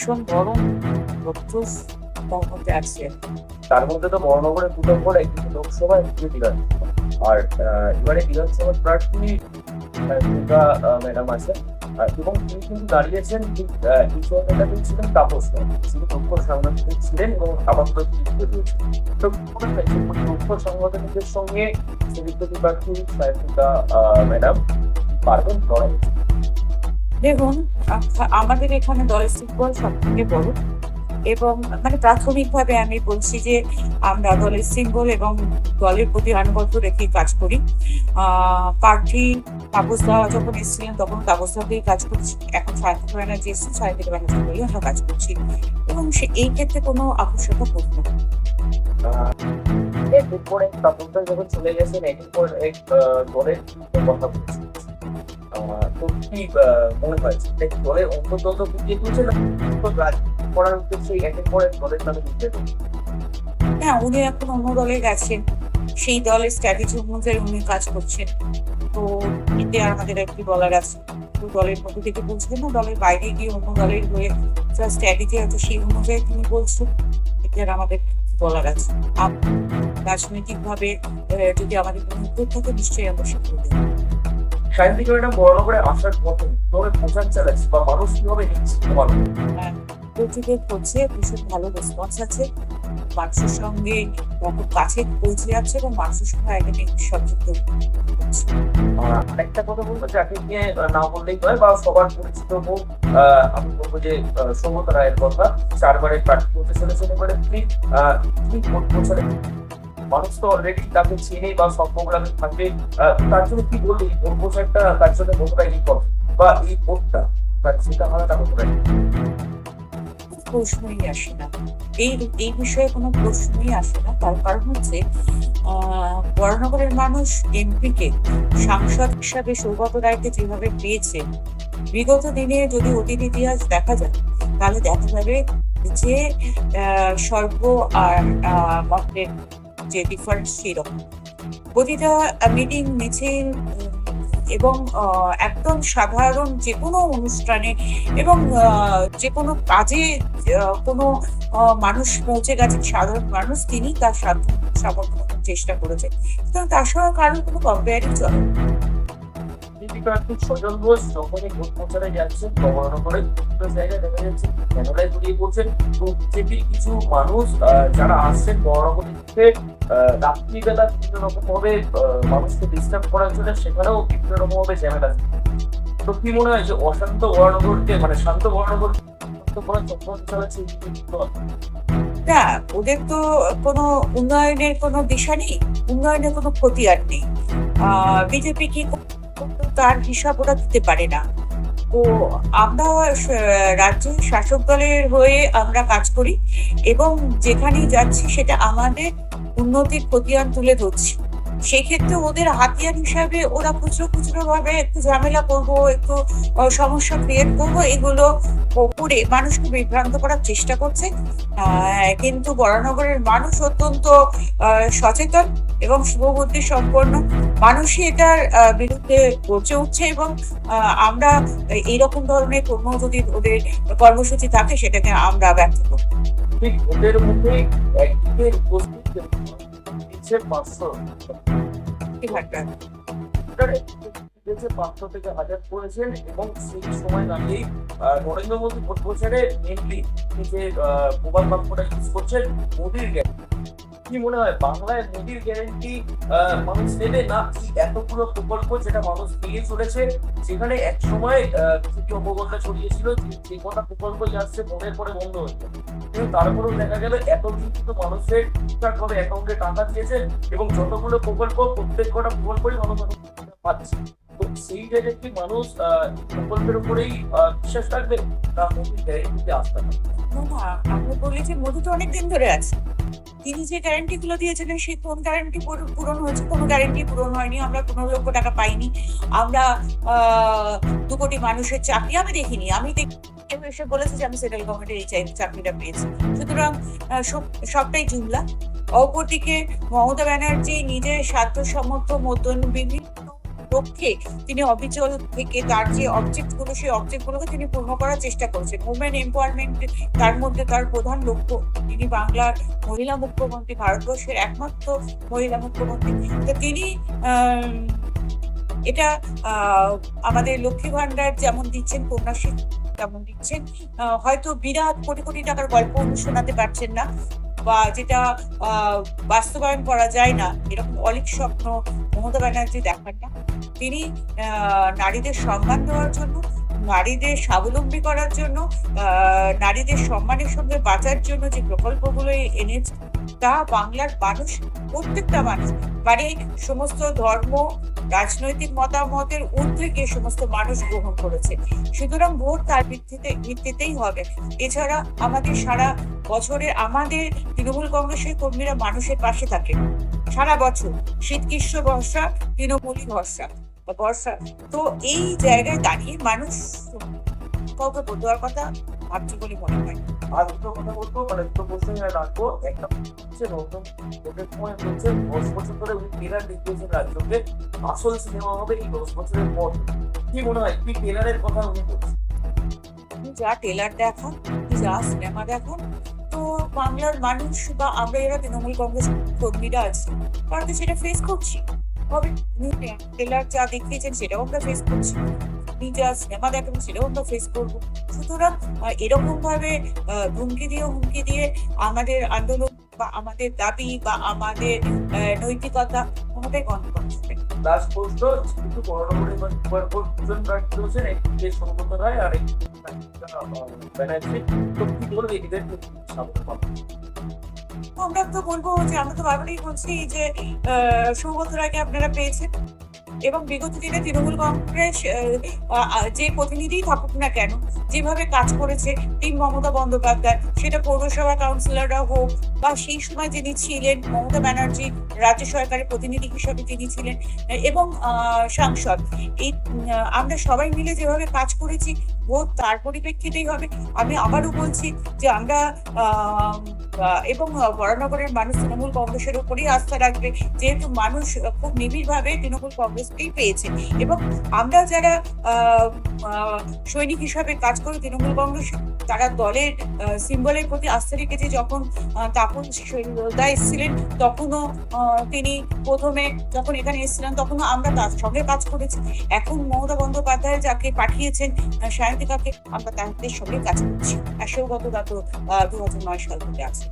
ভীষণ গরম প্রচুর তার মধ্যে আছে তার মধ্যে তো বর্ণগরে দুটো করে একদিকে লোকসভা একদিকে বিধানসভা আর এবারে বিধানসভার প্রার্থী দুর্গা ম্যাডাম আছে এবং তিনি কিন্তু দাঁড়িয়েছেন ঈশ্বর নেতাকে ছিলেন তাপস। যিনি মুখ্য সাংবাদিক ছিলেন এবং তৃতীয় রয়েছেন। মনে সাংবাদিকদের সঙ্গে সেলিব্রিটি প্রার্থী সায়ন্তিকা ম্যাডাম, পারবেন লড়াই দেখুন আমাদের এখানে দলের সিম্বল সব থেকে বড়। এবং মানে প্রাথমিকভাবে আমি বলছি যে, আমরা দলের সিম্বল এবং দলের প্রতি আনুগত্য রেখে কাজ করি। প্রার্থী তাপস দা যখন এসেছিলেন তখন তাপস দাকেই কাজ করছি। এখন সাহিত্য ব্যানার্জি এসেছে, সাহিত্য ব্যানার্জি বলেই আমরা কাজ করছি। এবং সে, এই ক্ষেত্রে কোনো আকর্ষণ করব না। এরপরে তাপসদা যখন চলে গেছেন এরপর এক দলের কথা তো কি মনে কি দলের অন্তর্গত বুঝিয়ে তুলছে না। রাজনীতি করার উদ্দেশ্যে একের পর এক দলের নামে বুঝিয়ে হ্যাঁ উনি এখন অন্য দলে গেছেন সেই দলের স্ট্র্যাটেজি অনুযায়ী উনি কাজ করছেন তো এতে আমাদের কি বলার আছে? তো দলের মধ্যে থেকে বলছিলেন না, দলের বাইরে গিয়ে অন্য দলের হয়ে যা স্ট্র্যাটেজি আছে সেই অনুযায়ী তিনি বলছেন। এতে আর আমাদের বলার আছে? রাজনৈতিকভাবে যদি আমাদের কোনো থাকে, নিশ্চয়ই আমরা সেগুলো সাহিত্যিক ম্যাডাম বর্ণগরে আসার পথে দলের প্রচার চালাচ্ছে বা মানুষ কীভাবে নিচ্ছে তোমার প্রচুরের হচ্ছে ভীষণ ভালো রেসপন্স আছে। মানুষের সঙ্গে খুব কাছে পৌঁছে যাচ্ছে এবং মানুষের সঙ্গে একাডেমিক সংযুক্ত হচ্ছে আর একটা কথা বলব যাকে নিয়ে না বললেই নয় বা সবার পরিচিত হোক আমি বলব যে সৌগত রায়ের কথা চারবারের প্রার্থী হতে চলেছেন এবারে তিনি প্রচারে মানুষ তো অলরেডি তাকে চেনে বা সম্পর্ক থাকে। তার জন্য কি বললি ভোট প্রচারটা তার জন্য কতটা ইম্পর্টেন্ট বা এই ভোটটা তার সেটা হওয়াটা কতটা প্রশ্নই আসে না। এই এই বিষয়ে কোনো প্রশ্নই আসে না। তার কারণ হচ্ছে বরানগরের মানুষ এমপিকে সাংসদ হিসাবে সৌগত রায়কে যেভাবে পেয়েছে, বিগত দিনে যদি অতীত ইতিহাস দেখা যায়, তাহলে দেখা যাবে যে সর্ব আর যে ডিফারেন্স ছিল। প্রতিটা মিটিং মিছিল এবং একদম সাধারণ যে কোনো অনুষ্ঠানে এবং যে কোনো কাজে কোনো মানুষ পৌঁছে গেছেন সাধারণ মানুষ, তিনি তার সামর্থ্য চেষ্টা করেছেন। সুতরাং তার সঙ্গে কারোর কোনো কম্পেয়ারই চলে সজল যখনই যাচ্ছে কিছু মানুষ যারা বিভিন্ন রকম ভাবে মানুষকে ডিস্টার্ব সেখানেও ভাবে তো কি মনে হয় যে অশান্ত মানে শান্ত ওদের তো কোনো উন্নয়নের কোনো দিশা নেই, উন্নয়নের কোনো ক্ষতি আর নেই। বিজেপি কি তার হিসাব ওরা দিতে পারে না। তো আমরা রাজ্য শাসক দলের হয়ে আমরা কাজ করি এবং যেখানেই যাচ্ছি সেটা আমাদের উন্নতির খতিয়ান তুলে ধরছি। সেক্ষেত্রে ওদের হাতিয়ার হিসাবে ওরা খুচরো খুচরো ভাবে একটু ঝামেলা করব, একটু সমস্যা ক্রিয়েট করব, এগুলো করে মানুষকে বিভ্রান্ত করার চেষ্টা করছে। কিন্তু বরানগরের মানুষ অত্যন্ত সচেতন এবং শুভবুদ্ধি সম্পন্ন। মানুষই এটার বিরুদ্ধে গর্জে উঠছে এবং আমরা এইরকম ধরনের কোনো যদি ওদের কর্মসূচি থাকে সেটাকে আমরা ব্যর্থ করব। ঠিক ওদের মধ্যে একদিকে উপস্থিত দিচ্ছে পাঁচশো। যে পাঁচশো থেকে হাজার করেছেন এবং সেই সময় দাঁড়িয়েই আহ, নরেন্দ্র মোদী ভোট প্রচারে মেনলি যে আহ, প্রবাদ বাক্যটা ইউজ করছেন মোদির গ্যারান্টি কি মনে হয়? বাংলায় মোদির গ্যারান্টি মানুষ নেবে? না এতগুলো প্রকল্প যেটা মানুষ পেয়ে চলেছে, সেখানে এক সময় কিছু অবগতা ছড়িয়েছিল যে কটা প্রকল্প আসছে, মনের পরে বন্ধ হয়ে যাবে কিন্তু তারপরেও দেখা গেল, এতদিন কিন্তু মানুষের ঠিকঠাক ভাবে অ্যাকাউন্টে টাকা দিয়েছে এবং যতগুলো প্রকল্প, প্রত্যেক কটা প্রকল্পই মানুষ পাচ্ছে। সেই জায়গায় কি মানুষ প্রকল্পের উপরেই বিশ্বাস রাখবে? গ্যারেন্টিতে আস্থা রাখবে? না না আমি বলি যে তো অনেকদিন ধরে আছে। তিনি যে গ্যারান্টি গুলো দিয়েছিলেন, সেই কোন গ্যারান্টি পূরণ হয়েছে? কোনো গ্যারান্টি পূরণ হয়নি। আমরা লক্ষ টাকা পাইনি। আমরা দু কোটি মানুষের চাকরি। আমি দেখিনি। আমি এসে বলেছে যে আমি সেন্ট্রাল গভর্নমেন্টের এই চাকরিটা পেয়েছি। সুতরাং সবটাই জুমলা। অপরদিকে মমতা ব্যানার্জি নিজের স্বার্থ সমর্থ মতন বিভিন্ন লক্ষ্যে তিনি অবিচল থেকে তার যে অবজেক্টগুলো, সেই অবজেক্ট গুলোকে তিনি পূর্ণ করার চেষ্টা করছেন। উমেন এম্পাওয়ারমেন্ট তার মধ্যে তার প্রধান লক্ষ্য তিনি বাংলার মহিলা মুখ্যমন্ত্রী, ভারতবর্ষের একমাত্র মহিলা মুখ্যমন্ত্রী। তো তিনি এটা আমাদের লক্ষ্মী ভান্ডার যেমন দিচ্ছেন, কন্যাশ্রী তেমন দিচ্ছেন হয়তো বিরাট কোটি কোটি টাকার গল্প শোনাতে পারছেন না বা যেটা বাস্তবায়ন করা যায় না, এরকম অলিক স্বপ্ন মমতা ব্যানার্জি দেখাটা। তিনি নারীদের সম্মান দেওয়ার জন্য নারীদের স্বাবলম্বী করার জন্য নারীদের সম্মানের সঙ্গে বাঁচার জন্য যে প্রকল্পগুলো এনেছে, তা বাংলার মানুষ, প্রত্যেকটা মানুষ মানে সমস্ত ধর্ম, রাজনৈতিক মতামতের গিয়ে সমস্ত মানুষ গ্রহণ করেছে। সুতরাং ভোট তার ভিত্তিতে, ভিত্তিতেই হবে। এছাড়া আমাদের সারা বছরে আমাদের তৃণমূল কংগ্রেসের কর্মীরা মানুষের পাশে থাকে। সারা বছর শীত গ্রীষ্ম বর্ষা তৃণমূলই ভরসা। বর্ষা তো এই জায়গায় দাঁড়িয়ে মানুষ কাউকে বদলার কথা ভাবছে বলে মনে হয়। আর দুটো কথা বলব মানে দুটো এখানে রাখব একটা হচ্ছে নতুন ভোটের সময় বলছে দশ বছর ধরে উনি ট্রেলার দেখিয়েছেন রাজ্যকে আসল সিনেমা হবে এই দশ বছরের পর। কি মনে হয় কি ট্রেলারের কথা উনি বলছেন? যা টেলার দেখান যা সিনেমা দেখান তো বাংলার মানুষ বা আমরা এরা তৃণমূল কংগ্রেস কর্মীরা আছি কারণ তো সেটা ফেস করছি। হবে টেলার যা দেখিয়েছেন সেটাও আমরা ফেস করছি। আপনি যা সিনেমা দেখাবেন সেটাও আমরা ফেস করব। সুতরাং এরকম ভাবে হুমকি দিয়ে হুমকি দিয়ে আমাদের আন্দোলন বা আমাদের দাবি বা আমাদের নৈতিকতা কোনোটাই বন্ধ করছে না। লাস্ট প্রশ্ন কিন্তু করোনা পরিবার দুজন প্রার্থী রয়েছেন একটি সৌগত রায় আর একটি ব্যানার্জি আমরা তো বলব যে আমরা তো বারবারই বলছি যে সৌগত রায়কে আপনারা পেয়েছেন এবং বিগত দিনে তৃণমূল কংগ্রেস যে প্রতিনিধি থাকুক না কেন, যেভাবে কাজ করেছে টিম মমতা বন্দ্যোপাধ্যায়, সেটা পৌরসভা কাউন্সিলররা হোক বা সেই সময় যিনি ছিলেন মমতা ব্যানার্জি, রাজ্য সরকারের প্রতিনিধি হিসেবে তিনি ছিলেন, এবং সাংসদ। এই আমরা সবাই মিলে যেভাবে কাজ করেছি ভোট তার পরিপ্রেক্ষিতেই হবে। আমি আবারও বলছি যে আমরা এবং বরানগরের মানুষ তৃণমূল কংগ্রেসের উপরেই আস্থা রাখবে। যেহেতু মানুষ খুব নিবিড়ভাবে তৃণমূল কংগ্রেসকেই পেয়েছে। এবং আমরা যারা সৈনিক হিসাবে কাজ করে তৃণমূল কংগ্রেস, তারা দলের সিম্বলের প্রতি আস্থা রেখেছে। যখন তাপন দা এসেছিলেন, তখনও তিনি প্রথমে যখন এখানে এসেছিলেন, তখনও আমরা তার সঙ্গে কাজ করেছি। এখন মমতা বন্দ্যোপাধ্যায় যাকে পাঠিয়েছেন আহ, সায়ন্তিকাকে আমরা তাদের সঙ্গে কাজ করছি। আর সৌগত দু হাজার নয় সাল থেকে আছে।